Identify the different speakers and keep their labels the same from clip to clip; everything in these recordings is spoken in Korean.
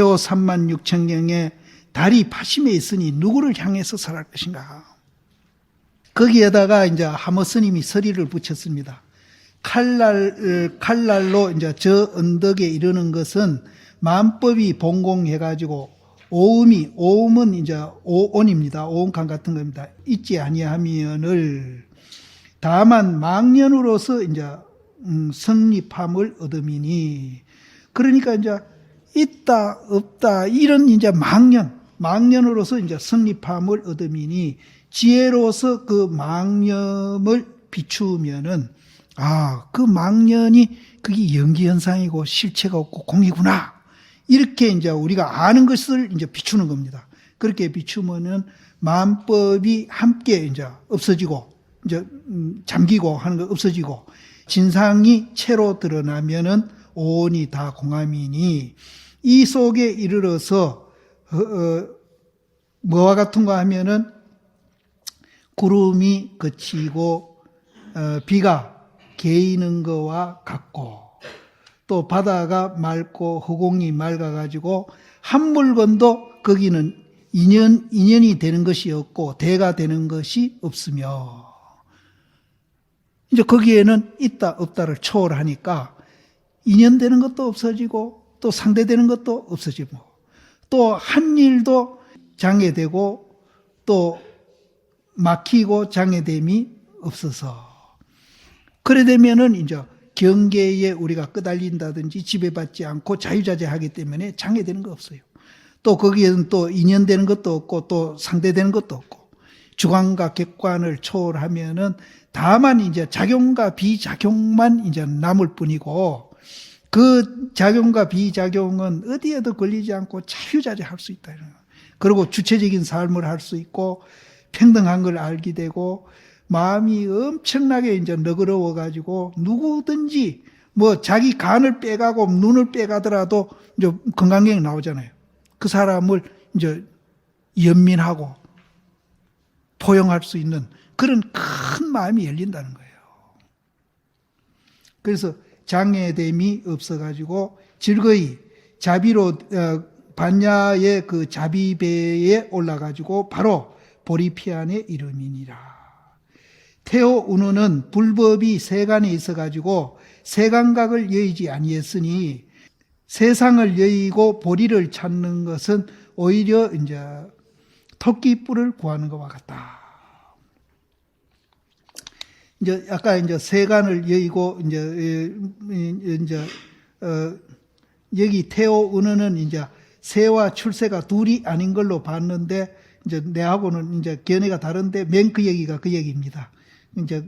Speaker 1: 태호 3만 6천 경에 달이 파심에 있으니 누구를 향해서 설할 것인가? 거기에다가 이제 하모 스님이 서리를 붙였습니다. 칼날, 칼날로 이제 저 언덕에 이르는 것은 만법이 본공해가지고 오음이, 오음은 이제 오온입니다. 오온칸 같은 겁니다. 있지 아니하면을 다만 망년으로서 이제 음, 성립함을 얻음이니 그러니까 이제 있다 없다 이런 이제 망년 망년으로서 이제 성립함을 얻음이니 지혜로서 그 망념을 비추면은 아 그 망년이 그게 연기 현상이고 실체가 없고 공이구나 이렇게 이제 우리가 아는 것을 이제 비추는 겁니다. 그렇게 비추면은 만법이 함께 이제 없어지고 이제 음, 잠기고 하는 거 없어지고 진상이 채로 드러나면은 오온이 다 공함이니 이 속에 이르러서 어, 어, 뭐와 같은가 하면은 구름이 그치고 어, 비가 개이는 거와 같고 또 바다가 맑고 허공이 맑아가지고 한 물건도 거기는 인연, 인연이 되는 것이 없고 대가 되는 것이 없으며. 이제 거기에는 있다 없다를 초월하니까 인연되는 것도 없어지고 또 상대되는 것도 없어지고 또 한 일도 장애되고 또 막히고 장애됨이 없어서 그래 되면은 이제 경계에 우리가 끄달린다든지 지배받지 않고 자유자재하기 때문에 장애되는 거 없어요. 또 거기에는 또 인연되는 것도 없고 또 상대되는 것도 없고 주관과 객관을 초월하면은 다만 이제 작용과 비작용만 이제 남을 뿐이고 그 작용과 비작용은 어디에도 걸리지 않고 자유자재 할 수 있다. 그리고 주체적인 삶을 할 수 있고 평등한 걸 알게 되고 마음이 엄청나게 이제 너그러워 가지고 누구든지 뭐 자기 간을 빼가고 눈을 빼가더라도 이제 건강경이 나오잖아요. 그 사람을 이제 연민하고 포용할 수 있는 그런 큰 마음이 열린다는 거예요. 그래서 장애됨이 없어가지고 즐거이 자비로 어, 반야의 그 자비배에 올라가지고 바로 보리피안의 이름이니라. 태호 운우는 불법이 세간에 있어가지고 세간각을 여의지 아니했으니 세상을 여의고 보리를 찾는 것은 오히려 이제 토끼 뿔을 구하는 것과 같다. 이제 아까 이제 세간을 여의고 이제 이제 어 여기 태호 은어는 이제 새와 출세가 둘이 아닌 걸로 봤는데 이제 내하고는 이제 견해가 다른데 맨 그 얘기가 그 얘기입니다. 이제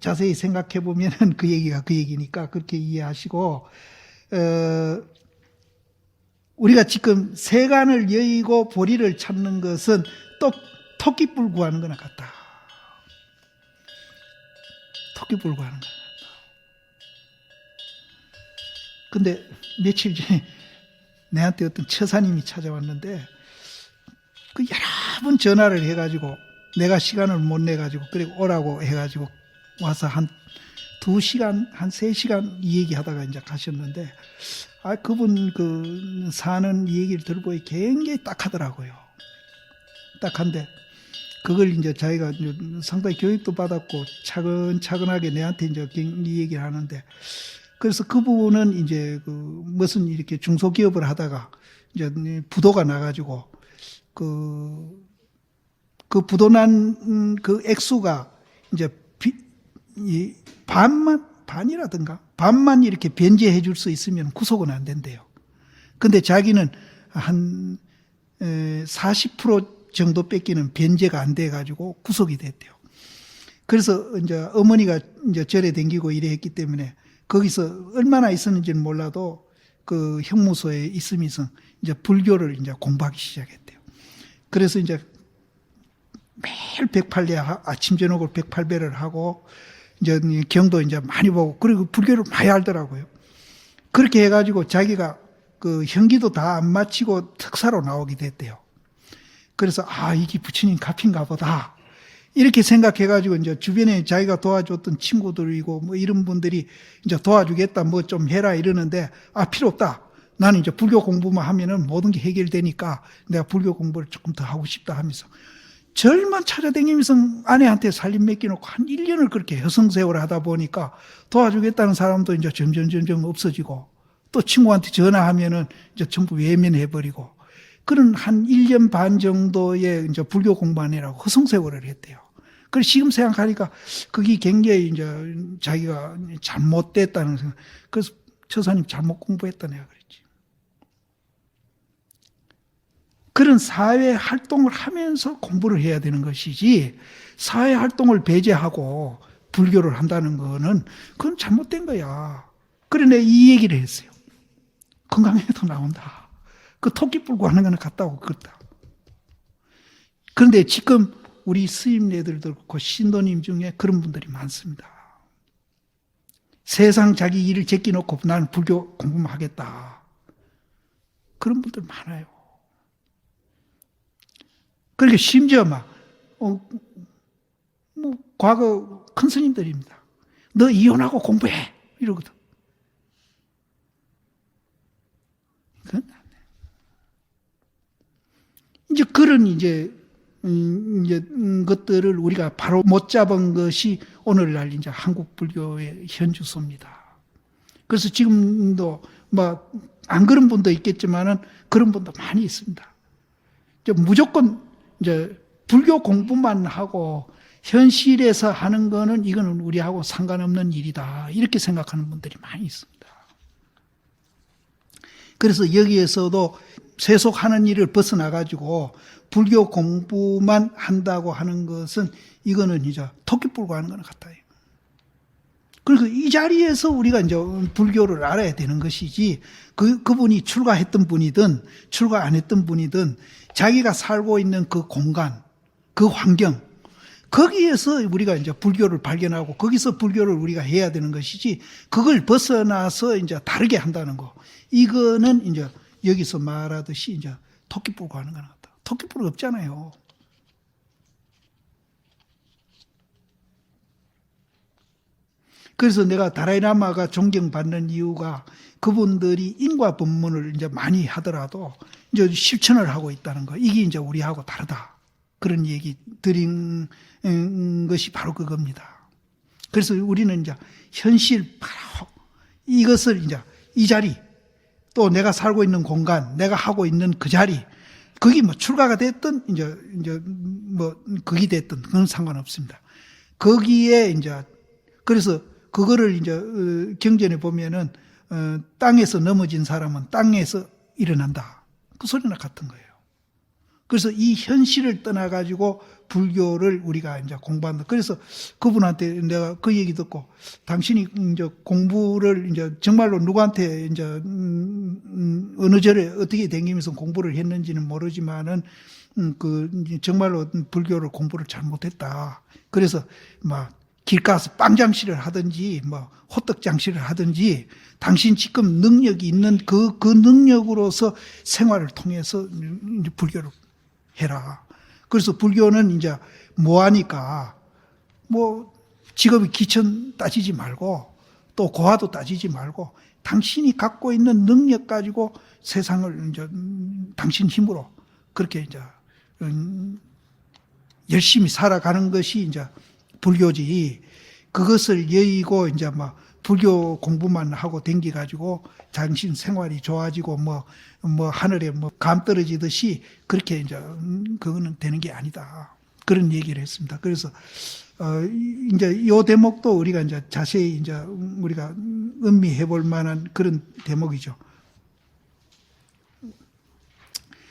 Speaker 1: 자세히 생각해 보면은 그 얘기가 그 얘기니까 그렇게 이해하시고 어 우리가 지금 세간을 여의고 보리를 찾는 것은 또 토끼뿔 구하는 거나 같다. 토끼뿔 구하는 거나 같다. 근데 며칠 전에 내한테 어떤 처사님이 찾아왔는데 그 여러 번 전화를 해가지고 내가 시간을 못 내가지고 그리고 오라고 해가지고 와서 한 두 시간 한 세 시간 이 얘기 하다가 이제 가셨는데 아 그분 그 사는 이 얘기를 들어보니 굉장히 딱하더라고요. 딱한데 그걸 이제 자기가 상당히 교육도 받았고 차근차근하게 내한테 이제 이 얘기를 하는데 그래서 그 부분은 이제 그 무슨 이렇게 중소기업을 하다가 이제 부도가 나가지고 그, 그 부도난 그 액수가 이제 비, 이 반만, 반이라든가 반만 이렇게 변제해 줄 수 있으면 구속은 안 된대요. 근데 자기는 한40% 정도 뺏기는 변제가 안 돼 가지고 구속이 됐대요. 그래서 이제 어머니가 이제 절에 댕기고 이래 했기 때문에 거기서 얼마나 있었는지는 몰라도 그 형무소에 있으면서 이제 불교를 이제 공부하기 시작했대요. 그래서 이제 매일 108배, 아침, 저녁을 108배를 하고, 이제 경도 이제 많이 보고, 그리고 불교를 많이 알더라고요. 그렇게 해가지고 자기가 그 형기도 다 안 마치고 특사로 나오게 됐대요. 그래서, 아, 이게 부처님 갚인가 보다. 이렇게 생각해가지고 이제 주변에 자기가 도와줬던 친구들이고 뭐 이런 분들이 이제 도와주겠다, 뭐 좀 해라 이러는데, 아, 필요 없다. 나는 이제 불교 공부만 하면은 모든 게 해결되니까 내가 불교 공부를 조금 더 하고 싶다 하면서 절만 찾아다니면서 아내한테 살림 맡겨놓고 한 1년을 그렇게 여성세월을 하다 보니까 도와주겠다는 사람도 이제 점점 점점 없어지고 또 친구한테 전화하면은 이제 전부 외면해버리고 그런 한 1년 반 정도의 이제 불교 공부하느라고 허송세월을 했대요. 그래서 지금 생각하니까 그게 굉장히 이제 자기가 잘못됐다는 생각. 그래서 처사님 잘못 공부했다 내가 그랬지. 그런 사회 활동을 하면서 공부를 해야 되는 것이지 사회 활동을 배제하고 불교를 한다는 거는 그건 잘못된 거야. 그래 내가 이 얘기를 했어요. 건강에도 나온다. 그 토끼 불고 하는 거는 같다 고 그렇다. 그런데 지금 우리 스님네들도 그렇고 신도님 중에 그런 분들이 많습니다. 세상 자기 일을 제끼놓고 나는 불교 공부만 하겠다. 그런 분들 많아요. 그러니까 심지어 막, 어, 뭐, 과거 큰 스님들입니다. 너 이혼하고 공부해! 이러거든. 그건 안 돼. 이제 그런 이제, 음, 이제, 음, 것들을 우리가 바로 못 잡은 것이 오늘날 이제 한국 불교의 현주소입니다. 그래서 지금도 뭐, 안 그런 분도 있겠지만은 그런 분도 많이 있습니다. 이제 무조건 이제 불교 공부만 하고 현실에서 하는 거는 이거는 우리하고 상관없는 일이다. 이렇게 생각하는 분들이 많이 있습니다. 그래서 여기에서도 세속하는 일을 벗어나가지고 불교 공부만 한다고 하는 것은 이거는 이제 토끼 불고 하는 거는 같아요. 그래서 이 자리에서 우리가 이제 불교를 알아야 되는 것이지 그, 그분이 출가했던 분이든 출가 안 했던 분이든 자기가 살고 있는 그 공간, 그 환경, 거기에서 우리가 이제 불교를 발견하고 거기서 불교를 우리가 해야 되는 것이지 그걸 벗어나서 이제 다르게 한다는 거. 이거는 이제 여기서 말하듯이 이제 토끼 불고 하는 거나 같다. 토끼 불 없잖아요. 그래서 내가 다라이라마가 존경받는 이유가 그분들이 인과 법문을 이제 많이 하더라도 이제 실천을 하고 있다는 거. 이게 이제 우리하고 다르다. 그런 얘기 드린 음, 것이 바로 그겁니다. 그래서 우리는 이제 현실 바로 이것을 이제 이 자리 또 내가 살고 있는 공간, 내가 하고 있는 그 자리, 거기 뭐 출가가 됐든 이제 이제 뭐 거기 됐든 그건 상관없습니다. 거기에 이제 그래서 그거를 이제 어, 경전에 보면은 어, 땅에서 넘어진 사람은 땅에서 일어난다. 그 소리나 같은 거예요. 그래서 이 현실을 떠나가지고 불교를 우리가 이제 공부한다. 그래서 그분한테 내가 그 얘기 듣고 당신이 이제 공부를 이제 정말로 누구한테 이제 음, 음, 어느 절에 어떻게 댕기면서 공부를 했는지는 모르지만은 음, 그 정말로 불교를 공부를 잘못했다. 그래서 막 길가서 빵장실을 하든지 뭐 호떡장실을 하든지 당신 지금 능력이 있는 그, 그 능력으로서 생활을 통해서 불교를 해라. 그래서 불교는 이제 뭐 하니까 뭐 직업이 기천 따지지 말고 또 고하도 따지지 말고 당신이 갖고 있는 능력 가지고 세상을 이제 음, 당신 힘으로 그렇게 이제 음, 열심히 살아가는 것이 이제 불교지. 그것을 여의고 이제 막 불교 공부만 하고 댕기 가지고 당신 생활이 좋아지고 뭐, 뭐 하늘에 뭐 감 떨어지듯이 그렇게 이제 음, 그거는 되는 게 아니다. 그런 얘기를 했습니다. 그래서 어 이제 요 대목도 우리가 이제 자세히 이제 우리가 음미해 볼 만한 그런 대목이죠.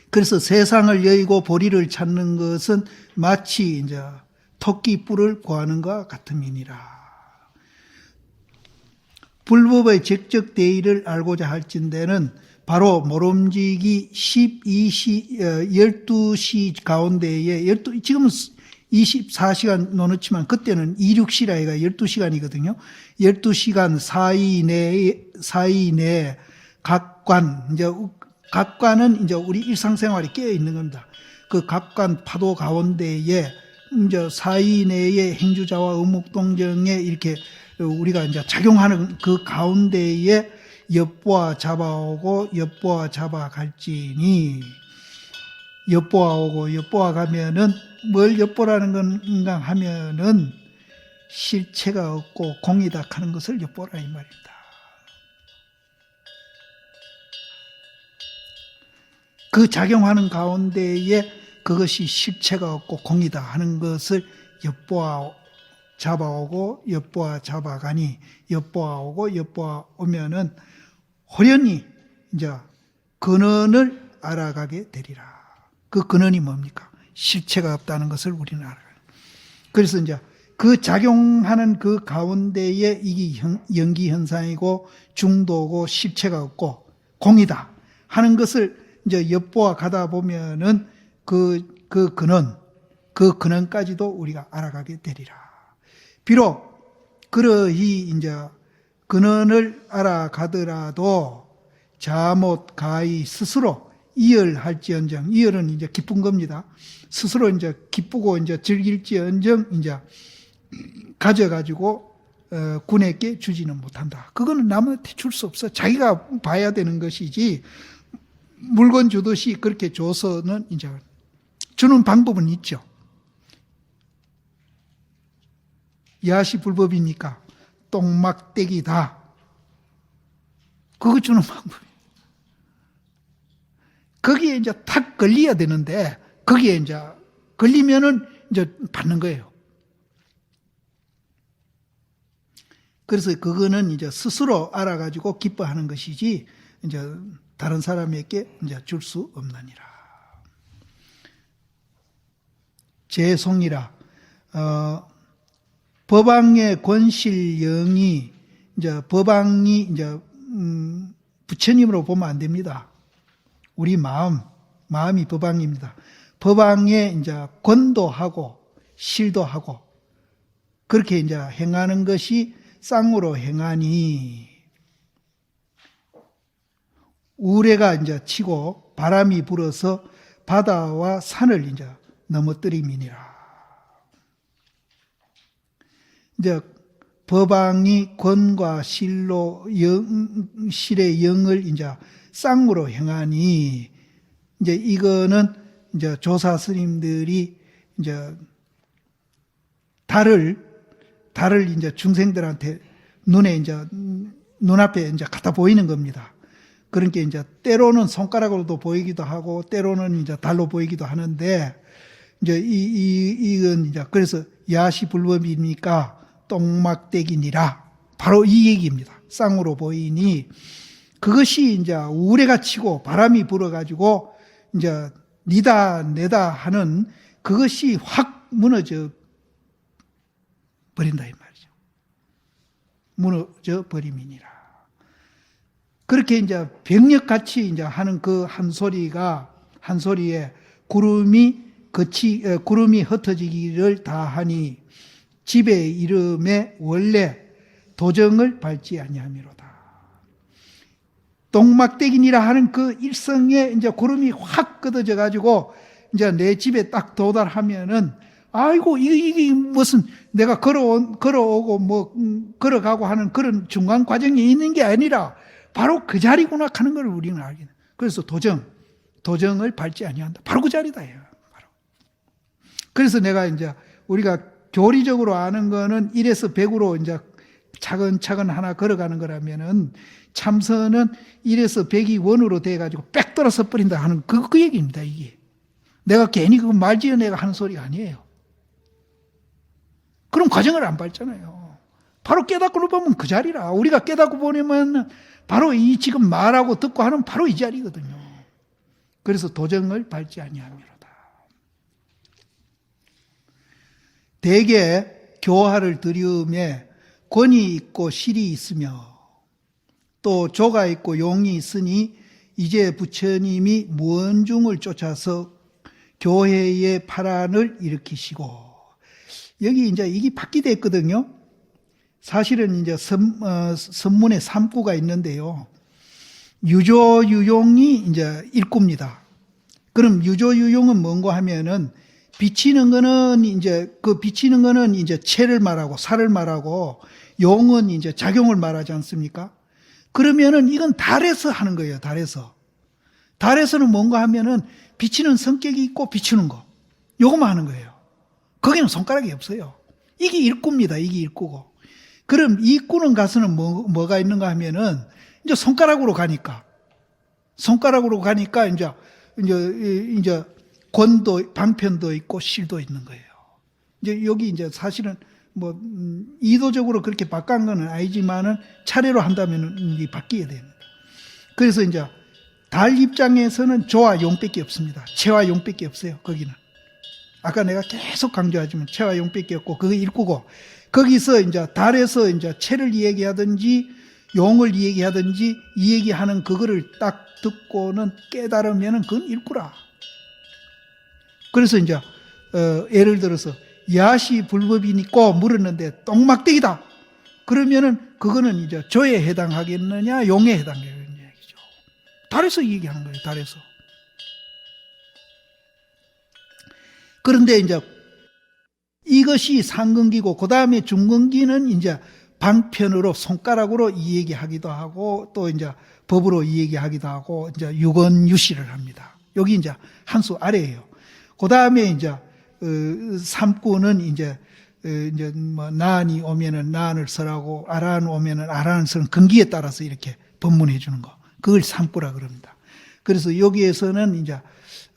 Speaker 1: 그래서 세상을 여의고 보리를 찾는 것은 마치 이제 토끼 뿔을 구하는 것 같음이니라. 불법의 적적 대의를 알고자 할진대는 바로 모름지기 12시, 12시 가운데에 12, 지금은 24시간 노놓지만 그때는 26시라이가 12시간이거든요. 12시간 사이 내에, 사이 내에 각관, 이제 각관은 이제 우리 일상생활이 깨어 있는 겁니다. 그 각관 파도 가운데에 이제 사이 내의 행주자와 의묵동정에 이렇게 우리가 이제 작용하는 그 가운데에 엿보아 잡아오고 엿보아 잡아갈지니 엿보아 오고 엿보아 가면은 뭘 엿보라는 건가 하면은 실체가 없고 공이다 하는 것을 엿보라 이 말입니다. 그 작용하는 가운데에 그것이 실체가 없고 공이다 하는 것을 엿보아 잡아오고 엿보아 잡아가니 엿보아 오고 엿보아 오면은 호련히 이제 근원을 알아가게 되리라. 그 근원이 뭡니까? 실체가 없다는 것을 우리는 알아요. 그래서 이제 그 작용하는 그 가운데에 이게 현- 연기 현상이고 중도고 실체가 없고 공이다 하는 것을 이제 엿보아 가다 보면은 그, 그 근원, 그 근원까지도 우리가 알아가게 되리라. 비록 그러히 이제 근원을 알아가더라도 자못 가히 스스로 이열할지언정 이열은 이제 기쁜 겁니다. 스스로 이제 기쁘고 이제 즐길지언정 이제 가져가지고 어, 군에게 주지는 못한다. 그거는 남한테 줄 수 없어. 자기가 봐야 되는 것이지 물건 주듯이 그렇게 줘서는 이제 주는 방법은 있죠. 야시 불법이니까 똥막대기다. 그거 주는 방법이에요. 거기에 이제 탁 걸려야 되는데 거기에 이제 걸리면은 이제 받는 거예요. 그래서 그거는 이제 스스로 알아가지고 기뻐하는 것이지 이제 다른 사람에게 이제 줄 수 없느니라. 제송이라 어, 법왕의 권실영이 이제 법왕이 이제 음, 부처님으로 보면 안 됩니다. 우리 마음, 마음이 법왕입니다. 법왕에 이제 권도하고 실도하고 그렇게 이제 행하는 것이 쌍으로 행하니 우레가 이제 치고 바람이 불어서 바다와 산을 이제 넘어뜨림이니라. 이제 법왕이 권과 실로 영, 실의 영을 이제 쌍으로 행하니 이제 이거는 이제 조사 스님들이 이제 달을 달을 이제 중생들한테 눈에 이제 눈앞에 이제 갖다 보이는 겁니다. 그러니까 이제 때로는 손가락으로도 보이기도 하고 때로는 이제 달로 보이기도 하는데 이제 이, 이, 이건 이제 그래서 야시 불법이니까 똥막대기니라. 바로 이 얘기입니다. 쌍으로 보이니 그것이 이제 우레가 치고 바람이 불어가지고 이제 니다 내다 하는 그것이 확 무너져 버린다 이 말이죠. 무너져 버림이니라. 그렇게 이제 병력같이 이제 하는 그 한 소리가 한 소리에 구름이 거치 에, 구름이 흩어지기를 다 하니 집의 이름에 원래 도정을 밟지 아니함이로다. 똥막대기니라 하는 그 일성에 이제 구름이 확 끄덕져 가지고 이제 내 집에 딱 도달하면은 아이고 이게, 이게 무슨 내가 걸어온 걸어오고 뭐 음, 걸어가고 하는 그런 중간 과정이 있는 게 아니라 바로 그 자리구나 하는 걸 우리는 알게 돼. 그래서 도정 도정을 밟지 아니한다. 바로 그 자리다. 요 바로. 그래서 내가 이제 우리가 교리적으로 아는 거는 1에서 100으로 이제 차근차근 하나 걸어가는 거라면은 참선은 1에서 100이 원으로 돼가지고 빽 돌아서 버린다 하는 그, 그 얘기입니다, 이게. 내가 괜히 그 말지어 내가 하는 소리가 아니에요. 그럼 과정을 안 밟잖아요. 바로 깨닫고 보면 그 자리라. 우리가 깨닫고 보면 바로 이 지금 말하고 듣고 하는 바로 이 자리거든요. 그래서 도정을 밟지 아니함이로다. 대개 교화를 들이음에 권이 있고 실이 있으며 또 조가 있고 용이 있으니 이제 부처님이 무언중을 쫓아서 교회의 파란을 일으키시고 여기 이제 이게 바뀌됐거든요. 사실은 이제 선, 어, 선문에 삼구가 있는데요. 유조 유용이 이제 일구입니다. 그럼 유조 유용은 뭔고 하면은 비치는 거는 이제 그 비치는 거는 이제 체를 말하고 살을 말하고 용은 이제 작용을 말하지 않습니까? 그러면은 이건 달에서 하는 거예요, 달에서. 달에서는 뭔가 하면은 비치는 성격이 있고 비추는 거. 요거만 하는 거예요. 거기는 손가락이 없어요. 이게 일구입니다, 이게 일구고. 그럼 일구는 가서는 뭐, 뭐가 있는가 하면은 이제 손가락으로 가니까. 손가락으로 가니까 이제, 이제, 이제 권도, 방편도 있고 실도 있는 거예요. 이제 여기 이제 사실은 뭐, 음, 의도적으로 그렇게 바꾼 건 아니지만은 차례로 한다면은 이게 바뀌어야 됩니다. 그래서 이제 달 입장에서는 조와 용밖에 없습니다. 체와 용밖에 없어요, 거기는. 아까 내가 계속 강조하지만 체와 용밖에 없고 그거 일구고 거기서 이제 달에서 이제 체를 이야기하든지 용을 이야기하든지 이 얘기하는 그거를 딱 듣고는 깨달으면은 그건 일구라. 그래서 이제 어, 예를 들어서 야시 불법이니까 물었는데 똥막대기다. 그러면은 그거는 이제 조에 해당하겠느냐 용에 해당하겠느냐 얘기죠. 달에서 얘기하는 거예요. 달에서. 그런데 이제 이것이 상근기고 그 다음에 중근기는 이제 방편으로 손가락으로 이 얘기하기도 하고 또 이제 법으로 이 얘기하기도 하고 이제 유건유시를 합니다. 여기 이제 한 수 아래예요. 그 다음에 이제 어, 삼구는 이제 어, 이제 뭐 나안이 오면은 나안을 설하고 아라한 오면은 아라한 설은 근기에 따라서 이렇게 법문해 주는 거. 그걸 삼구라 그럽니다. 그래서 여기에서는 이제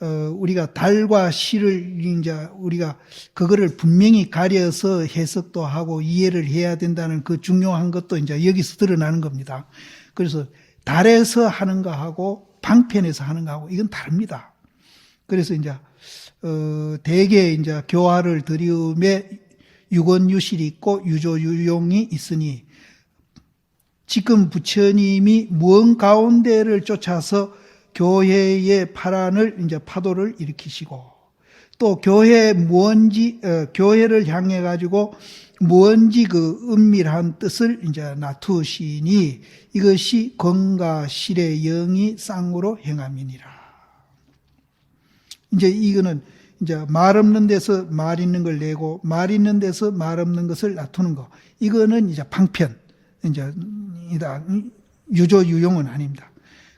Speaker 1: 어, 우리가 달과 시를 이제 우리가 그거를 분명히 가려서 해석도 하고 이해를 해야 된다는 그 중요한 것도 이제 여기서 드러나는 겁니다. 그래서 달에서 하는 거하고 방편에서 하는 거하고 이건 다릅니다. 그래서 이제 어, 대개 이제 교화를 드리움에 유건유실이 있고 유조유용이 있으니 지금 부처님이 무언 가운데를 쫓아서 교회의 파란을 이제 파도를 일으키시고 또 교회 무언지 어, 교회를 향해 가지고 무언지 그 은밀한 뜻을 이제 놔두시니 이것이 건가 실의 영이 쌍으로 행함이니라. 이제 이거는 이제 말 없는 데서 말 있는 걸 내고 말 있는 데서 말 없는 것을 놔두는 거. 이거는 이제 방편. 이제 이다 유조 유용은 아닙니다.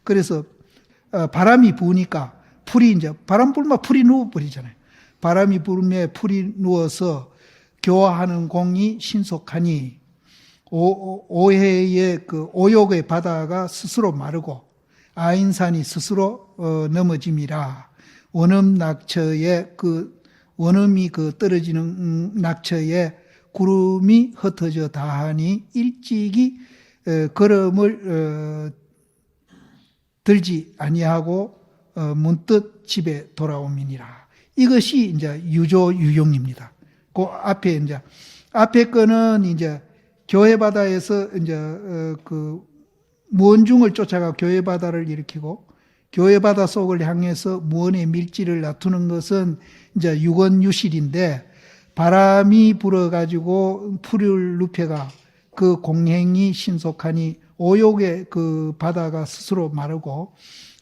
Speaker 1: 그래서 어, 바람이 부으니까 풀이 이제 바람 불면 풀이 누워 버리잖아요. 바람이 불면 풀이 누워서 교화하는 공이 신속하니 오, 오해의 그 오욕의 바다가 스스로 마르고 아인산이 스스로 어, 넘어짐이라 원음 낙처에 그 원음이 그 떨어지는 음, 낙처에 구름이 흩어져 다하니 일찍이 어, 걸음을 어, 들지 아니하고 어, 문득 집에 돌아오미니라. 이것이 이제 유조 유용입니다. 그 앞에 이제 앞에 거는 이제 교회 바다에서 이제 어, 그 무언중을 쫓아가 교회 바다를 일으키고 교회 바다 속을 향해서 무언의 밀지를 놔두는 것은 이제 유건 유실인데 바람이 불어가지고 풀을 눕혀가 그 공행이 신속하니 오욕의 그 바다가 스스로 마르고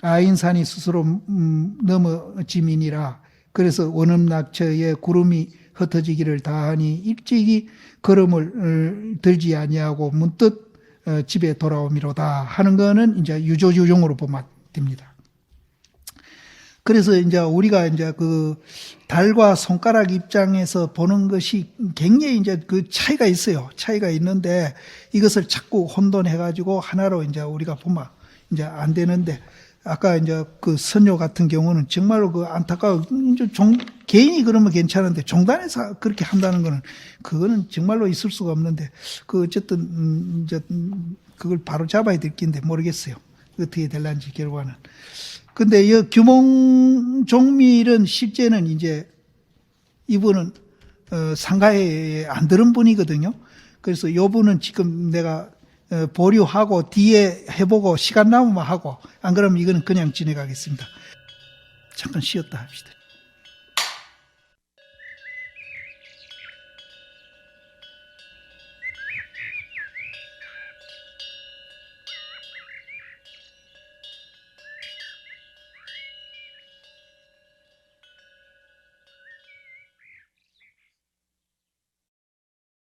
Speaker 1: 아인산이 스스로 음, 넘어짐이니라. 그래서 원음낙처에 구름이 흩어지기를 다하니 일찍이 걸음을 어, 들지 아니하고 문득 어, 집에 돌아오미로다 하는 거는 이제 유조유용으로 보면 됩니다. 그래서 이제 우리가 이제 그 달과 손가락 입장에서 보는 것이 굉장히 이제 그 차이가 있어요. 차이가 있는데 이것을 자꾸 혼돈해가지고 하나로 이제 우리가 보면 이제 안 되는데 아까 이제 그 선녀 같은 경우는 정말로 그 안타까워. 종, 개인이 그러면 괜찮은데 종단에서 그렇게 한다는 거는 그거는 정말로 있을 수가 없는데 그 어쨌든 음, 이제 음, 그걸 바로 잡아야 될 긴데 모르겠어요. 어떻게 될란지 결과는. 근데 이 규몽 종밀은 실제는 이제 이분은 어, 상가에 안 들은 분이거든요. 그래서 요 분은 지금 내가 어, 보류하고 뒤에 해보고 시간 남으면 하고 안 그러면 이거는 그냥 지내가겠습니다. 잠깐 쉬었다 합시다.